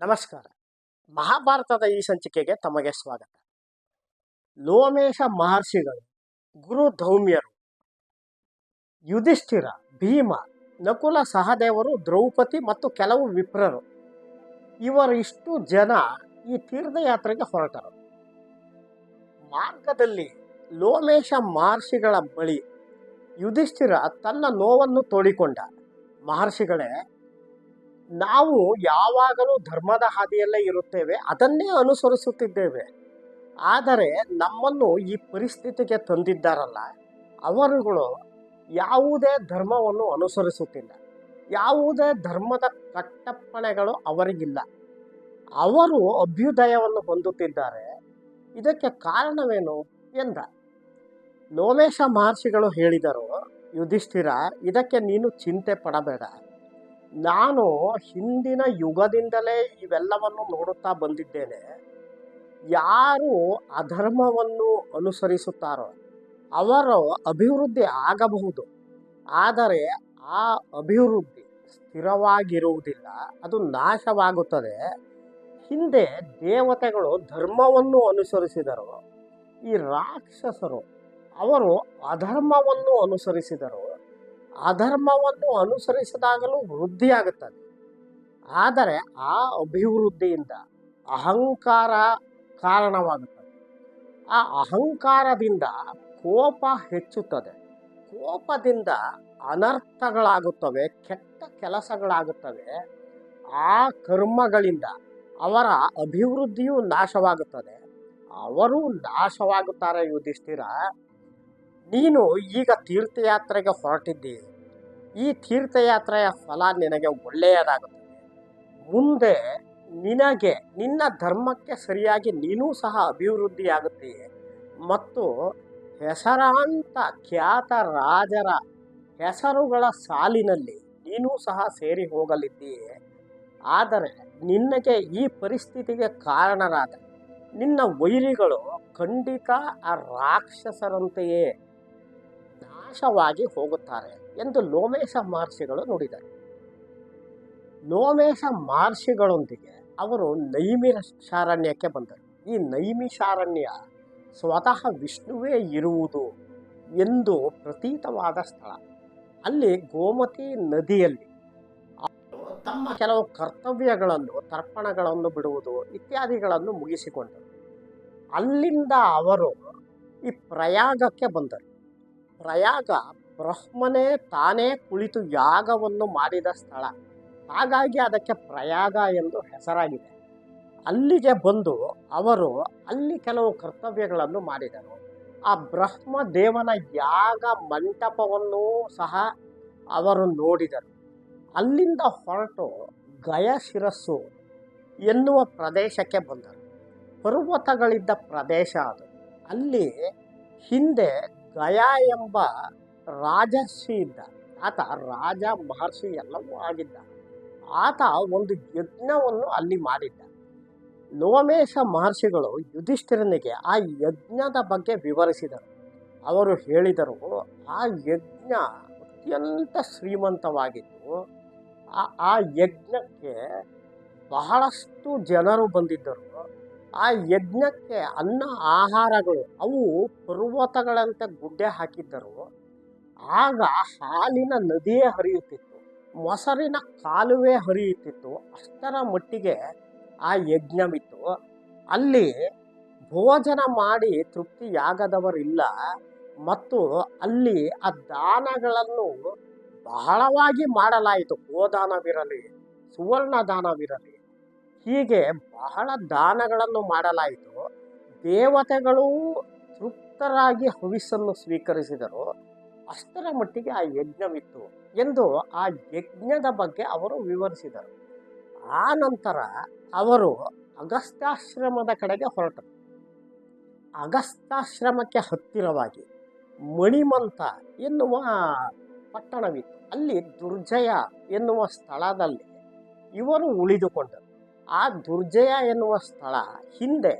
ನಮಸ್ಕಾರ. ಮಹಾಭಾರತದ ಈ ಸಂಚಿಕೆಗೆ ತಮಗೆ ಸ್ವಾಗತ. ಲೋಮೇಶ ಮಹರ್ಷಿಗಳು, ಗುರು ಧೌಮ್ಯರು, ಯುಧಿಷ್ಠಿರ, ಭೀಮ, ನಕುಲ ಸಹದೇವರು, ದ್ರೌಪದಿ ಮತ್ತು ಕೆಲವು ವಿಪ್ರರು ಇವರಿಷ್ಟು ಜನ ಈ ತೀರ್ಥಯಾತ್ರೆಗೆ ಹೊರಟರು. ಮಾರ್ಗದಲ್ಲಿ ಲೋಮೇಶ ಮಹರ್ಷಿಗಳ ಬಳಿ ಯುಧಿಷ್ಠಿರ ತನ್ನ ನೋವನ್ನು ತೋಡಿಕೊಂಡ ಮಹರ್ಷಿಗಳೇ ನಾವು ಯಾವಾಗಲೂ ಧರ್ಮದ ಹಾದಿಯಲ್ಲೇ ಇರುತ್ತೇವೆ, ಅದನ್ನೇ ಅನುಸರಿಸುತ್ತಿದ್ದೇವೆ. ಆದರೆ ನಮ್ಮನ್ನು ಈ ಪರಿಸ್ಥಿತಿಗೆ ತಂದಿದ್ದಾರಲ್ಲ, ಅವರುಗಳು ಯಾವುದೇ ಧರ್ಮವನ್ನು ಅನುಸರಿಸುತ್ತಿಲ್ಲ, ಯಾವುದೇ ಧರ್ಮದ ಕಟ್ಟಪ್ಪಣೆಗಳು ಅವರಿಗಿಲ್ಲ. ಅವರು ಅಭ್ಯುದಯವನ್ನು ಹೊಂದುತ್ತಿದ್ದಾರೆ. ಇದಕ್ಕೆ ಕಾರಣವೇನು ಎಂದ? ಲೋಮೇಶ ಮಹರ್ಷಿಗಳು ಹೇಳಿದರು, ಯುಧಿಷ್ಠಿರ, ಇದಕ್ಕೆ ನೀನು ಚಿಂತೆ ಪಡಬೇಡ. ನಾನು ಹಿಂದಿನ ಯುಗದಿಂದಲೇ ಇವೆಲ್ಲವನ್ನು ನೋಡುತ್ತಾ ಬಂದಿದ್ದೇನೆ. ಯಾರು ಅಧರ್ಮವನ್ನು ಅನುಸರಿಸುತ್ತಾರೋ ಅವರು ಅಭಿವೃದ್ಧಿ ಆಗಬಹುದು. ಆದರೆ ಆ ಅಭಿವೃದ್ಧಿ ಸ್ಥಿರವಾಗಿರುವುದಿಲ್ಲ, ಅದು ನಾಶವಾಗುತ್ತದೆ. ಹಿಂದೆ ದೇವತೆಗಳು ಧರ್ಮವನ್ನು ಅನುಸರಿಸಿದರು. ಈ ರಾಕ್ಷಸರು, ಅವರು ಅಧರ್ಮವನ್ನು ಅನುಸರಿಸಿದರು. ಅಧರ್ಮವನ್ನು ಅನುಸರಿಸಿದಾಗಲೂ ವೃದ್ಧಿಯಾಗುತ್ತದೆ. ಆದರೆ ಆ ಅಭಿವೃದ್ಧಿಯಿಂದ ಅಹಂಕಾರ ಕಾರಣವಾಗುತ್ತದೆ. ಆ ಅಹಂಕಾರದಿಂದ ಕೋಪ ಹೆಚ್ಚುತ್ತದೆ. ಕೋಪದಿಂದ ಅನರ್ಥಗಳಾಗುತ್ತವೆ, ಕೆಟ್ಟ ಕೆಲಸಗಳಾಗುತ್ತವೆ. ಆ ಕರ್ಮಗಳಿಂದ ಅವರ ಅಭಿವೃದ್ಧಿಯು ನಾಶವಾಗುತ್ತದೆ. ಅವರು ನಾಶವಾಗುತ್ತಾರೆ ಯುಧಿಷ್ಠಿರ. ನೀನು ಈಗ ತೀರ್ಥಯಾತ್ರೆಗೆ ಹೊರಟಿದ್ದೀ. ಈ ತೀರ್ಥಯಾತ್ರೆಯ ಫಲ ನಿನಗೆ ಒಳ್ಳೆಯದಾಗುತ್ತದೆ. ಮುಂದೆ ನಿನಗೆ, ನಿನ್ನ ಧರ್ಮಕ್ಕೆ ಸರಿಯಾಗಿ ನೀನೂ ಸಹ ಅಭಿವೃದ್ಧಿಯಾಗುತ್ತೀಯ ಮತ್ತು ಹೆಸರಾಂತ ಖ್ಯಾತ ರಾಜರ ಹೆಸರುಗಳ ಸಾಲಿನಲ್ಲಿ ನೀನೂ ಸಹ ಸೇರಿ ಹೋಗಲಿದ್ದೀಯೆ ಆದರೆ ನಿನಗೆ ಈ ಪರಿಸ್ಥಿತಿಗೆ ಕಾರಣರಾದ ನಿನ್ನ ವೈರಿಗಳು ಖಂಡಿತ ಆ ರಾಕ್ಷಸರಂತೆಯೇ. ನಾಶವಾಗಿ ಹೋಗುತ್ತಾರೆ ಎಂದು ಲೋಮೇಶ ಮಹರ್ಷಿಗಳು ನುಡಿದರು. ಲೋಮೇಶ ಮಹರ್ಷಿಗಳೊಂದಿಗೆ ಅವರು ನೈಮಿಷಾರಣ್ಯಕ್ಕೆ ಬಂದರು. ಈ ನೈಮಿಷಾರಣ್ಯ ಸ್ವತಃ ವಿಷ್ಣುವೇ ಇರುವುದು ಎಂದು ಪ್ರತೀತವಾದ ಸ್ಥಳ. ಅಲ್ಲಿ ಗೋಮತಿ ನದಿಯಲ್ಲಿ ತಮ್ಮ ಕೆಲವು ಕರ್ತವ್ಯಗಳನ್ನು, ತರ್ಪಣಗಳನ್ನು ಬಿಡುವುದು ಇತ್ಯಾದಿಗಳನ್ನು ಮುಗಿಸಿಕೊಂಡರು. ಅಲ್ಲಿಂದ ಅವರು ಈ ಪ್ರಯಾಗಕ್ಕೆ ಬಂದರು. ಪ್ರಯಾಗ ಬ್ರಹ್ಮನೇ ತಾನೇ ಕುಳಿತು ಯಾಗವನ್ನು ಮಾಡಿದ ಸ್ಥಳ. ಹಾಗಾಗಿ ಅದಕ್ಕೆ ಪ್ರಯಾಗ ಎಂದು ಹೆಸರಾಗಿದೆ. ಅಲ್ಲಿಗೆ ಬಂದು ಅವರು ಅಲ್ಲಿ ಕೆಲವು ಕರ್ತವ್ಯಗಳನ್ನು ಮಾಡಿದರು. ಆ ಬ್ರಹ್ಮ ದೇವನ ಯಾಗ ಮಂಟಪವನ್ನು ಸಹ ಅವರು ನೋಡಿದರು. ಅಲ್ಲಿಂದ ಹೊರಟು ಗಯಶಿರಸ್ಸು ಎನ್ನುವ ಪ್ರದೇಶಕ್ಕೆ ಬಂದರು. ಪರ್ವತಗಳಿದ್ದ ಪ್ರದೇಶ ಅದು. ಅಲ್ಲಿ ಹಿಂದೆ ಗಯ ಎಂಬ ರಾಜರ್ಷಿ ಇದ್ದ ಆತ ರಾಜ ಮಹರ್ಷಿ ಎಲ್ಲವೂ ಆಗಿದ್ದ. ಆತ ಒಂದು ಯಜ್ಞವನ್ನು ಅಲ್ಲಿ ಮಾಡಿದ್ದ. ಲೋಮೇಶ ಮಹರ್ಷಿಗಳು ಯುಧಿಷ್ಠಿರನಿಗೆ ಆ ಯಜ್ಞದ ಬಗ್ಗೆ ವಿವರಿಸಿದರು. ಅವರು ಹೇಳಿದರು, ಆ ಯಜ್ಞ ಅತ್ಯಂತ ಶ್ರೀಮಂತವಾಗಿತ್ತು ಆ ಆ ಯಜ್ಞಕ್ಕೆ ಬಹಳಷ್ಟು ಜನರು ಬಂದಿದ್ದರು. ಆ ಯಜ್ಞಕ್ಕೆ ಅನ್ನ, ಆಹಾರಗಳು ಅವು ಪರ್ವತಗಳಂತೆ ಗುಡ್ಡೆ ಹಾಕಿದ್ದರು. ಆಗ ಹಾಲಿನ ನದಿಯೇ ಹರಿಯುತ್ತಿತ್ತು, ಮೊಸರಿನ ಕಾಲುವೆ ಹರಿಯುತ್ತಿತ್ತು, ಅಷ್ಟರ ಮಟ್ಟಿಗೆ ಆ ಯಜ್ಞವಿತ್ತು. ಅಲ್ಲಿ ಭೋಜನ ಮಾಡಿ ತೃಪ್ತಿಯಾಗದವರಿಲ್ಲ ಮತ್ತು ಅಲ್ಲಿ ಆ ದಾನಗಳನ್ನು ಬಹಳವಾಗಿ ಮಾಡಲಾಯಿತು. ಗೋದಾನವಿರಲಿ ಸುವರ್ಣ ದಾನವಿರಲಿ ಹೀಗೆ ಬಹಳ ದಾನಗಳನ್ನು ಮಾಡಲಾಯಿತು. ದೇವತೆಗಳು ತೃಪ್ತರಾಗಿ ಹವಿಸ್ಸನ್ನು ಸ್ವೀಕರಿಸಿದರು. ಅಷ್ಟರ ಮಟ್ಟಿಗೆ ಆ ಯಜ್ಞವಿತ್ತು ಎಂದು ಆ ಯಜ್ಞದ ಬಗ್ಗೆ ಅವರು ವಿವರಿಸಿದರು. ಆ ನಂತರ ಅವರು ಅಗಸ್ತ್ಯಾಶ್ರಮದ ಕಡೆಗೆ ಹೊರಟರು. ಅಗಸ್ತ್ಯಾಶ್ರಮಕ್ಕೆ ಹತ್ತಿರವಾಗಿ ಮಣಿಮಂತ ಎನ್ನುವ ಪಟ್ಟಣವಿತ್ತು. ಅಲ್ಲಿ ದುರ್ಜಯ ಎನ್ನುವ ಸ್ಥಳದಲ್ಲಿ ಇವರು ಉಳಿದುಕೊಂಡರು. ಆ ದುರ್ಜಯ ಎನ್ನುವ ಸ್ಥಳ ಹಿಂದೆ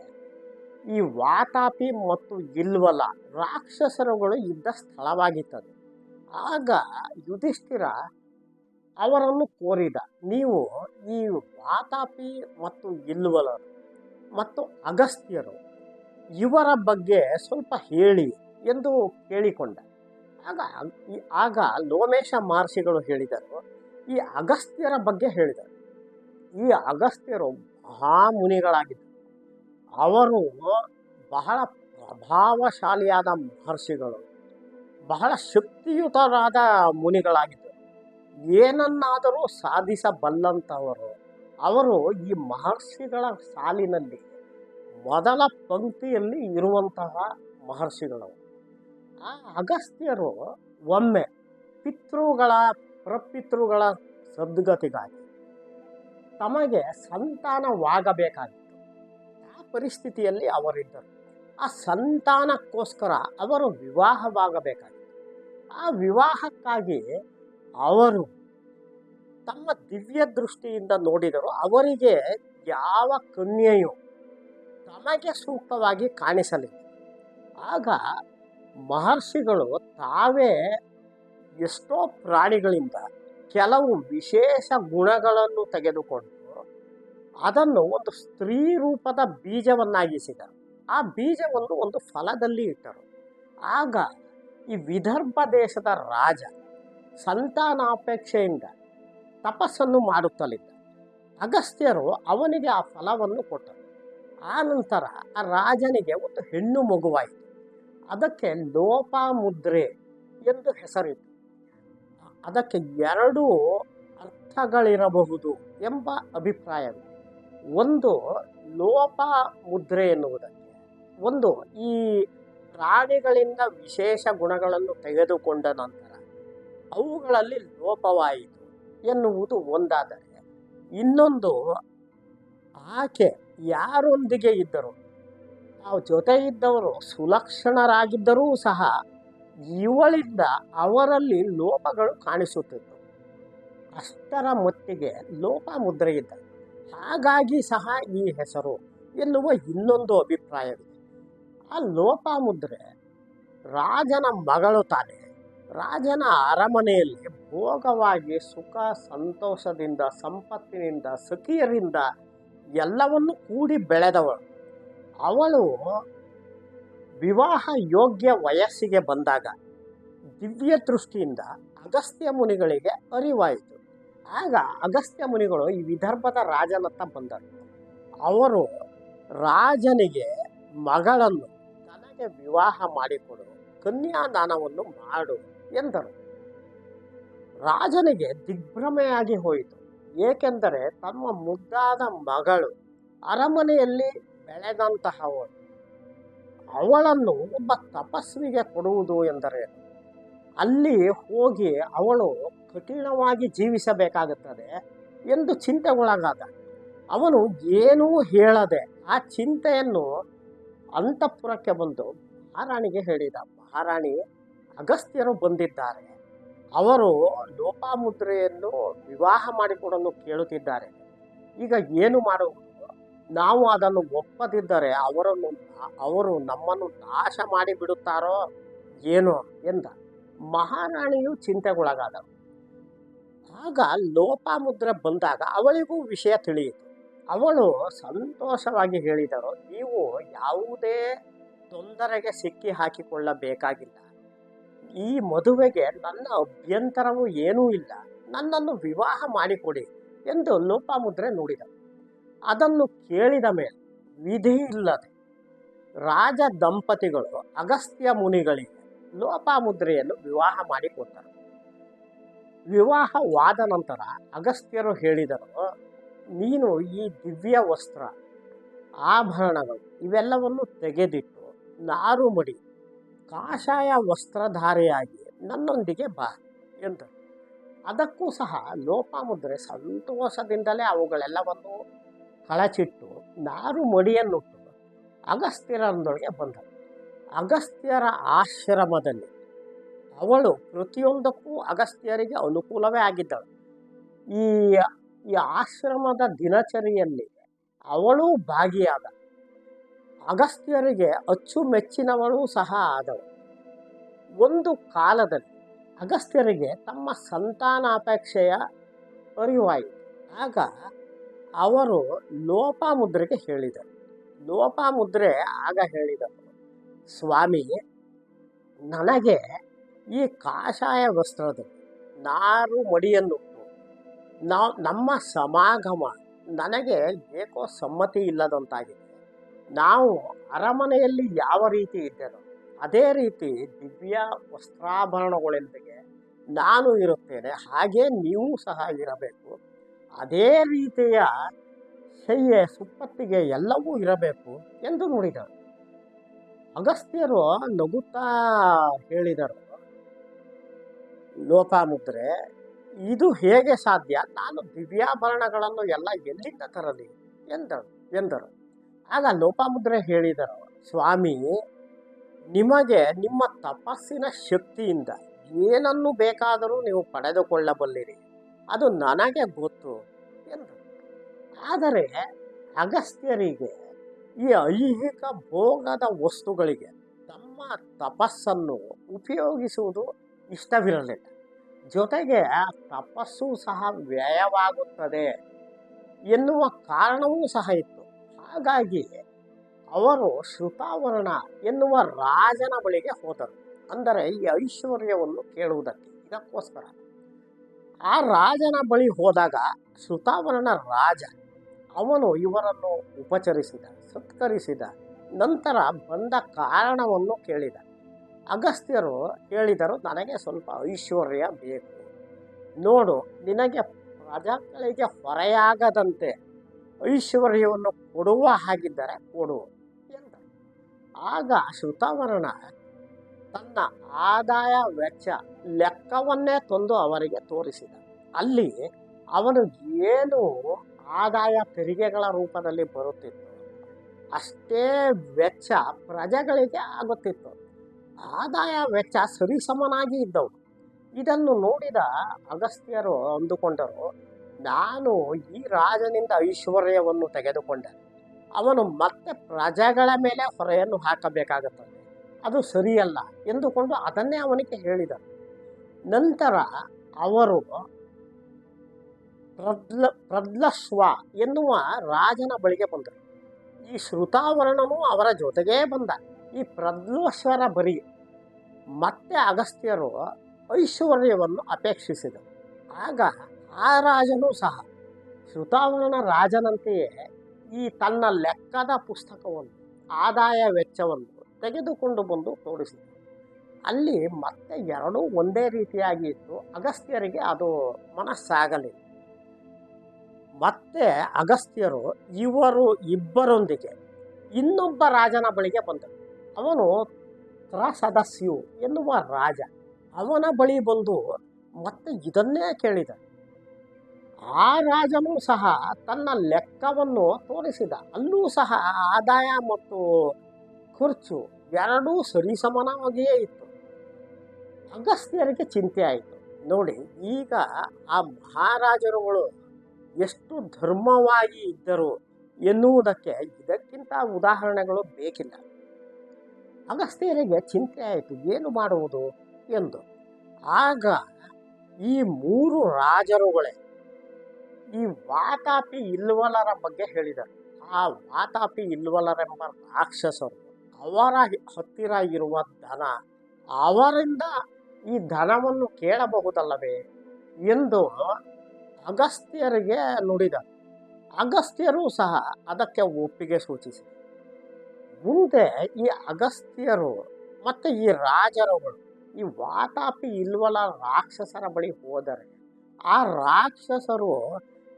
ಈ ವಾತಾಪಿ ಮತ್ತು ಇಲ್ವಲ ರಾಕ್ಷಸರುಗಳು ಇದ್ದ ಸ್ಥಳವಾಗಿತ್ತದು. ಆಗ ಯುಧಿಷ್ಠಿರ ಅವರನ್ನು ಕೋರಿದ, ನೀವು ಈ ವಾತಾಪಿ ಮತ್ತು ಇಲ್ವಲರು ಮತ್ತು ಅಗಸ್ತ್ಯರು ಇವರ ಬಗ್ಗೆ ಸ್ವಲ್ಪ ಹೇಳಿ ಎಂದು ಕೇಳಿಕೊಂಡ. ಆಗ ಆಗ ಲೋಮೇಶ ಮಹರ್ಷಿಗಳು ಹೇಳಿದರು, ಈ ಅಗಸ್ತ್ಯರ ಬಗ್ಗೆ ಹೇಳಿದರು. ಈ ಅಗಸ್ತ್ಯರು ಮಹಾ ಮುನಿಗಳಾಗಿದ್ದರು ಅವರು ಬಹಳ ಪ್ರಭಾವಶಾಲಿಯಾದ ಮಹರ್ಷಿಗಳು, ಬಹಳ ಶಕ್ತಿಯುತರಾದ ಮುನಿಗಳಾಗಿದ್ದರು. ಏನನ್ನಾದರೂ ಸಾಧಿಸಬಲ್ಲಂಥವರು. ಅವರು ಈ ಮಹರ್ಷಿಗಳ ಸಾಲಿನಲ್ಲಿ, ಮೊದಲ ಪಂಕ್ತಿಯಲ್ಲಿ ಇರುವಂತಹ ಮಹರ್ಷಿಗಳು. ಆ ಅಗಸ್ತ್ಯರು ಒಮ್ಮೆ ಪಿತೃಗಳ, ಪ್ರಪಿತೃಗಳ ಸದ್ಗತಿಗಾಗಿ ತಮಗೆ ಸಂತಾನವಾಗಬೇಕಾಗಿತ್ತು. ಆ ಪರಿಸ್ಥಿತಿಯಲ್ಲಿ ಅವರಿದ್ದರು. ಆ ಸಂತಾನಕ್ಕೋಸ್ಕರ ಅವರು ವಿವಾಹವಾಗಬೇಕಾಗಿತ್ತು. ಆ ವಿವಾಹಕ್ಕಾಗಿ ಅವರು ತಮ್ಮ ದಿವ್ಯ ದೃಷ್ಟಿಯಿಂದ ನೋಡಿದರು, ಅವರಿಗೆ ಯಾವ ಕನ್ಯೆಯು ತಮಗೆ ಸೂಕ್ತವಾಗಿ ಕಾಣಿಸಲಿಲ್ಲ. ಆಗ ಮಹರ್ಷಿಗಳು ತಾವೇ ಎಷ್ಟೋ ಪ್ರಾಣಿಗಳಿಂದ ಕೆಲವು ವಿಶೇಷ ಗುಣಗಳನ್ನು ತೆಗೆದುಕೊಂಡು ಅದನ್ನು ಒಂದು ಸ್ತ್ರೀ ರೂಪದ ಬೀಜವನ್ನಾಗಿಸಿದರು. ಆ ಬೀಜವನ್ನು ಒಂದು ಫಲದಲ್ಲಿ ಇಟ್ಟರು. ಆಗ ಈ ವಿದರ್ಭ ದೇಶದ ರಾಜ ಸಂತಾನಾಪೇಕ್ಷೆಯಿಂದ ತಪಸ್ಸನ್ನು ಮಾಡುತ್ತಲಿದ್ದ. ಅಗಸ್ತ್ಯರು ಅವನಿಗೆ ಆ ಫಲವನ್ನು ಕೊಟ್ಟರು. ಆ ನಂತರ ಆ ರಾಜನಿಗೆ ಒಂದು ಹೆಣ್ಣು ಮಗುವಾಯಿತು. ಅದಕ್ಕೆ ಲೋಪಾಮುದ್ರೆ ಎಂದು ಹೆಸರಿತ್ತು. ಅದಕ್ಕೆ ಎರಡು ಅರ್ಥಗಳಿರಬಹುದು ಎಂಬ ಅಭಿಪ್ರಾಯವಿದೆ. ಒಂದು ಲೋಪ ಮುದ್ರೆ ಎನ್ನುವುದಕ್ಕೆ, ಒಂದು ಈ ಪ್ರಾಣಿಗಳಿಂದ ವಿಶೇಷ ಗುಣಗಳನ್ನು ತೆಗೆದುಕೊಂಡ ನಂತರ ಅವುಗಳಲ್ಲಿ ಲೋಪವಾಯಿತು ಎನ್ನುವುದು ಒಂದಾದರೆ, ಇನ್ನೊಂದು ಆಕೆ ಯಾರೊಂದಿಗೆ ಇದ್ದರು? ಆ ಜೊತೆ ಇದ್ದವರು ಸುಲಕ್ಷಣರಾಗಿದ್ದರೂ ಸಹ ಇವಳಿಂದ ಅವರಲ್ಲಿ ಲೋಪಗಳು ಕಾಣಿಸುತ್ತಿತ್ತು. ಅಷ್ಟರ ಮಟ್ಟಿಗೆ ಲೋಪ ಮುದ್ರೆ ಇದ್ದ. ಹಾಗಾಗಿ ಸಹ ಈ ಹೆಸರು ಎನ್ನುವ ಇನ್ನೊಂದು ಅಭಿಪ್ರಾಯವಿದೆ ಆ ಲೋಪಾಮುದ್ರೆ ರಾಜನ ಮಗಳು ತಾನೆ. ರಾಜನ ಅರಮನೆಯಲ್ಲಿ ಭೋಗವಾಗಿ ಸುಖ, ಸಂತೋಷದಿಂದ, ಸಂಪತ್ತಿನಿಂದ, ಸಖಿಯರಿಂದ ಎಲ್ಲವನ್ನು ಕೂಡಿ ಬೆಳೆದವಳು. ಅವಳು ವಿವಾಹ ಯೋಗ್ಯ ವಯಸ್ಸಿಗೆ ಬಂದಾಗ ದಿವ್ಯ ದೃಷ್ಟಿಯಿಂದ ಅಗಸ್ತ್ಯ ಮುನಿಗಳಿಗೆ ಅರಿವಾಯಿತು. ಆಗ ಅಗಸ್ತ್ಯ ಮುನಿಗಳು ಈ ವಿದರ್ಭದ ರಾಜನತ್ತ ಬಂದರು. ಅವರು ರಾಜನಿಗೆ ಮಗಳನ್ನು ತನಗೆ ವಿವಾಹ ಮಾಡಿಕೊಡು, ಕನ್ಯಾದಾನವನ್ನು ಮಾಡು ಎಂದರು. ರಾಜನಿಗೆ ದಿಗ್ಭ್ರಮೆಯಾಗಿ ಹೋಯಿತು. ಏಕೆಂದರೆ ತಮ್ಮ ಮುದ್ದಾದ ಮಗಳು ಅರಮನೆಯಲ್ಲಿ ಬೆಳೆದಂತಹವಳು. ಅವಳನ್ನು ಒಬ್ಬ ತಪಸ್ವಿಗೆ ಕೊಡುವುದು ಎಂದರೆ ಅಲ್ಲಿ ಹೋಗಿ ಅವಳು ಕಠಿಣವಾಗಿ ಜೀವಿಸಬೇಕಾಗುತ್ತದೆ ಎಂದು ಚಿಂತೆಗೊಳಗಾದ. ಅವನು ಏನೂ ಹೇಳದೆ ಆ ಚಿಂತೆಯನ್ನು ಅಂತಃಪುರಕ್ಕೆ ಬಂದು ಮಹಾರಾಣಿಗೆ ಹೇಳಿದ. ಮಹಾರಾಣಿ, ಅಗಸ್ತ್ಯರು ಬಂದಿದ್ದಾರೆ. ಅವರು ಲೋಪಾಮುದ್ರೆಯನ್ನು ವಿವಾಹ ಮಾಡಿಕೊಡಲು ಕೇಳುತ್ತಿದ್ದಾರೆ. ಈಗ ಏನು ಮಾಡುವುದು ನಾವು ಅದನ್ನು ಒಪ್ಪದಿದ್ದರೆ ಅವರನ್ನು ಅವರು ನಮ್ಮನ್ನು ನಾಶ ಮಾಡಿಬಿಡುತ್ತಾರೋ ಏನೋ ಎಂದ. ಮಹಾರಾಣಿಯು ಚಿಂತೆಗೊಳಗಾದಳು. ಆಗ ಲೋಪಾಮುದ್ರೆ ಬಂದಾಗ ಅವಳಿಗೂ ವಿಷಯ ತಿಳಿಯಿತು. ಅವಳು ಸಂತೋಷವಾಗಿ ಹೇಳಿದರು ನೀವು ಯಾವುದೇ ತೊಂದರೆಗೆ ಸಿಕ್ಕಿ ಹಾಕಿಕೊಳ್ಳಬೇಕಾಗಿಲ್ಲ. ಈ ಮದುವೆಗೆ ನನ್ನ ಅಭ್ಯಂತರವೂ ಏನೂ ಇಲ್ಲ. ನನ್ನನ್ನು ವಿವಾಹ ಮಾಡಿಕೊಡಿ ಎಂದು ಲೋಪಾಮುದ್ರೆ ನುಡಿದ ಅದನ್ನು ಕೇಳಿದ ಮೇಲೆ ವಿಧಿ ಇಲ್ಲದೆ ರಾಜ ದಂಪತಿಗಳು ಅಗಸ್ತ್ಯ ಮುನಿಗಳಿಗೆ ಲೋಪಾಮುದ್ರೆಯನ್ನು ವಿವಾಹ ಮಾಡಿಕೊಟ್ಟರು ವಿವಾಹವಾದ ನಂತರ ಅಗಸ್ತ್ಯರು ಹೇಳಿದರು, ನೀನು ಈ ದಿವ್ಯ ವಸ್ತ್ರ, ಆಭರಣಗಳು ಇವೆಲ್ಲವನ್ನು ತೆಗೆದಿಟ್ಟು ನಾರು ಮಡಿ ಕಾಷಾಯ ವಸ್ತ್ರಧಾರಿಯಾಗಿ ನನ್ನೊಂದಿಗೆ ಬಾ ಎಂದರು. ಅದಕ್ಕೂ ಸಹ ಲೋಪಾಮುದ್ರೆ ಸಂತೋಷದಿಂದಲೇ ಅವುಗಳೆಲ್ಲವನ್ನು ಕಳಚಿಟ್ಟು ನಾರು ಮಡಿಯನ್ನುಟ್ಟು ಅಗಸ್ತ್ಯರಂದೊಳಗೆ ಬಂದಳು ಅಗಸ್ತ್ಯರ ಆಶ್ರಮದಲ್ಲಿ ಅವಳು ಪ್ರತಿಯೊಂದಕ್ಕೂ ಅಗಸ್ತ್ಯರಿಗೆ ಅನುಕೂಲವೇ ಆಗಿದ್ದಳು. ಈ ಈ ಆಶ್ರಮದ ದಿನಚರಿಯಲ್ಲಿ ಅವಳು ಭಾಗಿಯಾದ. ಅಗಸ್ತ್ಯರಿಗೆ ಅಚ್ಚುಮೆಚ್ಚಿನವಳು ಸಹ ಆದಳು. ಒಂದು ಕಾಲದಲ್ಲಿ ಅಗಸ್ತ್ಯರಿಗೆ ತಮ್ಮ ಸಂತಾನಾಪೇಕ್ಷೆಯ ಅರಿವಾಯಿತು. ಆಗ ಅವರು ಲೋಪಾಮುದ್ರೆಗೆ ಹೇಳಿದರು. ಲೋಪಾಮುದ್ರೆ ಆಗ ಹೇಳಿದರು, ಸ್ವಾಮಿ, ನನಗೆ ಈ ಕಾಷಾಯ ವಸ್ತ್ರದ ನಾರು ಮಡಿಯನ್ನು ನಾವು, ನಮ್ಮ ಸಮಾಗಮ ನನಗೆ ಏಕೋ ಸಮ್ಮತಿ ಇಲ್ಲದಂತಾಗಿದೆ. ನಾವು ಅರಮನೆಯಲ್ಲಿ ಯಾವ ರೀತಿ ಇದ್ದೆನೋ, ಅದೇ ರೀತಿ ದಿವ್ಯ ವಸ್ತ್ರಾಭರಣಗಳೊಂದಿಗೆ ನಾನು ಇರುತ್ತೇನೆ, ಹಾಗೆ ನೀವು ಸಹ ಇರಬೇಕು. ಅದೇ ರೀತಿಯ ಶಯ್ಯೆ ಸುಪ್ಪತ್ತಿಗೆ ಎಲ್ಲವೂ ಇರಬೇಕು ಎಂದು ನುಡಿದರು. ಅಗಸ್ತ್ಯರು ನಗುತ್ತಾ ಹೇಳಿದರು ಲೋಪಾಮುದ್ರೆ ಇದು ಹೇಗೆ ಸಾಧ್ಯ? ನಾನು ದಿವ್ಯಾಭರಣಗಳನ್ನು ಎಲ್ಲ ಎಲ್ಲಿಂದ ತರಲಿ? ಎಂದರು ಎಂದರು. ಆಗ ಲೋಪಾಮುದ್ರೆ ಹೇಳಿದರು, ಸ್ವಾಮಿ, ನಿಮಗೆ ನಿಮ್ಮ ತಪಸ್ಸಿನ ಶಕ್ತಿಯಿಂದ ಏನನ್ನು ಬೇಕಾದರೂ ನೀವು ಪಡೆದುಕೊಳ್ಳಬಲ್ಲಿರಿ. ಅದು ನನಗೆ ಗೊತ್ತು ಎಂದರು. ಆದರೆ ಅಗಸ್ತ್ಯರಿಗೆ ಈ ಐಹಿಕ ಭೋಗದ ವಸ್ತುಗಳಿಗೆ ತಮ್ಮ ತಪಸ್ಸನ್ನು ಉಪಯೋಗಿಸುವುದು ಇಷ್ಟವಿರಲಿಲ್ಲ. ಜೊತೆಗೆ ಆ ತಪಸ್ಸು ಸಹ ವ್ಯಯವಾಗುತ್ತದೆ ಎನ್ನುವ ಕಾರಣವೂ ಸಹ ಇತ್ತು. ಹಾಗಾಗಿ ಅವರು ಶ್ರುತಾವರಣ ಎನ್ನುವ ರಾಜನ ಬಳಿಗೆ ಹೋದರು. ಅಂದರೆ ಈ ಐಶ್ವರ್ಯವನ್ನು ಕೇಳುವುದಕ್ಕೆ. ಇದಕ್ಕೋಸ್ಕರ. ಆ ರಾಜನ ಬಳಿ ಹೋದಾಗ ಶ್ರುತಾವರಣ ರಾಜ ಅವನು ಇವರನ್ನು ಉಪಚರಿಸಿದ, ಸತ್ಕರಿಸಿದ. ನಂತರ ಬಂದ ಕಾರಣವನ್ನು ಕೇಳಿದ. ಅಗಸ್ತ್ಯರು ಹೇಳಿದರು, ನನಗೆ ಸ್ವಲ್ಪ ಐಶ್ವರ್ಯ ಬೇಕು. ನೋಡು, ನಿನಗೆ ಪ್ರಜೆಗಳಿಗೆ ಹೊರೆಯಾಗದಂತೆ ಐಶ್ವರ್ಯವನ್ನು ಕೊಡುವ ಹಾಗಿದ್ದರೆ ಕೊಡು ಎಂದ. ಆಗ ಶ್ರುತವರ್ಣ ತನ್ನ ಆದಾಯ ವೆಚ್ಚ ಲೆಕ್ಕವನ್ನೇ ತಂದು ಅವರಿಗೆ ತೋರಿಸಿದ. ಅಲ್ಲಿ ಅವನು ಏನು ಆದಾಯ ತೆರಿಗೆಗಳ ರೂಪದಲ್ಲಿ ಬರುತ್ತಿತ್ತು, ಅಷ್ಟೇ ವೆಚ್ಚ ಪ್ರಜೆಗಳಿಗೆ ಆಗುತ್ತಿತ್ತು. ಆದಾಯ ವೆಚ್ಚ ಸರಿಸಮನಾಗಿ ಇದ್ದವು. ಇದನ್ನು ನೋಡಿದ ಅಗಸ್ತ್ಯರು ಅಂದುಕೊಂಡರು, ನಾನು ಈ ರಾಜನಿಂದ ಐಶ್ವರ್ಯವನ್ನು ತೆಗೆದುಕೊಂಡೆ. ಅವನು ಮತ್ತೆ ಪ್ರಜೆಗಳ ಮೇಲೆ ಹೊರೆಯನ್ನು ಹಾಕಬೇಕಾಗುತ್ತದೆ. ಅದು ಸರಿಯಲ್ಲ ಎಂದುಕೊಂಡು ಅದನ್ನೇ ಅವನಿಗೆ ಹೇಳಿದ. ನಂತರ ಅವರು ಪ್ರದ್ಲ ಪ್ರದ್ಲಸ್ವ ಎನ್ನುವ ರಾಜನ ಬಳಿಗೆ ಬಂದರು. ಈ ಶ್ರುತಾವರಣನು ಅವರ ಜೊತೆಗೇ ಬಂದ. ಈ ಪ್ರದ್ಲಸ್ವರ ಬರಿ ಮತ್ತೆ ಅಗಸ್ತ್ಯರು ಐಶ್ವರ್ಯವನ್ನು ಅಪೇಕ್ಷಿಸಿದರು. ಆಗ ಆ ರಾಜನೂ ಸಹ ಶ್ರುತಾವರಣ ರಾಜನಂತೆಯೇ ಈ ತನ್ನ ಲೆಕ್ಕದ ಪುಸ್ತಕವನ್ನು, ಆದಾಯ ವೆಚ್ಚವನ್ನು ತೆಗೆದುಕೊಂಡು ಬಂದು ತೋರಿಸಿದರು ಅಲ್ಲಿ ಮತ್ತೆ ಎರಡೂ ಒಂದೇ ರೀತಿಯಾಗಿ ಇತ್ತು. ಅಗಸ್ತ್ಯರಿಗೆ ಅದು ಮನಸ್ಸಾಗಲಿಲ್ಲ. ಮತ್ತೆ ಅಗಸ್ತ್ಯರು ಇವರು ಇಬ್ಬರೊಂದಿಗೆ ಇನ್ನೊಬ್ಬ ರಾಜನ ಬಳಿಗೆ ಬಂದರು. ಅವನು ತ್ರಸದಸ್ಯು ಎನ್ನುವ ರಾಜ. ಅವನ ಬಳಿ ಬಂದು ಮತ್ತೆ ಇದನ್ನೇ ಕೇಳಿದ. ಆ ರಾಜನೂ ಸಹ ತನ್ನ ಲೆಕ್ಕವನ್ನು ತೋರಿಸಿದ. ಅಲ್ಲೂ ಸಹ ಆದಾಯ ಮತ್ತು ಖರ್ಚು ಎರಡೂ ಸರಿಸಮಾನವಾಗಿಯೇ ಇತ್ತು. ಅಗಸ್ತ್ಯರಿಗೆ ಚಿಂತೆ ಆಯಿತು. ನೋಡಿ, ಈಗ ಆ ಮಹಾರಾಜರುಗಳು ಎಷ್ಟು ಧರ್ಮವಾಗಿ ಇದ್ದರು ಎನ್ನುವುದಕ್ಕೆ ಇದಕ್ಕಿಂತ ಉದಾಹರಣೆಗಳು ಬೇಕಿಲ್ಲ. ಅಗಸ್ತ್ಯರಿಗೆ ಚಿಂತೆ ಆಯಿತು, ಏನು ಮಾಡುವುದು ಎಂದು. ಆಗ ಈ ಮೂರು ರಾಜರುಗಳೇ ಈ ವಾತಾಪಿ ಇಲ್ವಲರ ಬಗ್ಗೆ ಹೇಳಿದರು. ಆ ವಾತಾಪಿ ಇಲ್ವಲರೆಂಬ ರಾಕ್ಷಸರು ಅವರ ಹತ್ತಿರ ಇರುವ ಧನ, ಅವರಿಂದ ಈ ಧನವನ್ನು ಕೇಳಬಹುದಲ್ಲವೇ ಎಂದು ಅಗಸ್ತ್ಯರಿಗೆ ನುಡಿದ ಅಗಸ್ತ್ಯರು ಸಹ ಅದಕ್ಕೆ ಒಪ್ಪಿಗೆ ಸೂಚಿಸಿ ಮುಂದೆ ಈ ಅಗಸ್ತ್ಯರು ಮತ್ತು ಈ ರಾಜರುಗಳು, ಈ ವಾತಾಪಿ ಇಲ್ವಲ ರಾಕ್ಷಸರ ಬಳಿ ಹೋದರೆ, ಆ ರಾಕ್ಷಸರು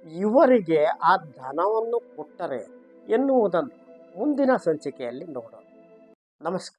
ಇವರಿಗೆ ಆ ಧನವನ್ನು ಕೊಟ್ಟರೆ ಎನ್ನುವುದನ್ನು ಮುಂದಿನ ಸಂಚಿಕೆಯಲ್ಲಿ ನೋಡೋಣ. ನಮಸ್ಕಾರ.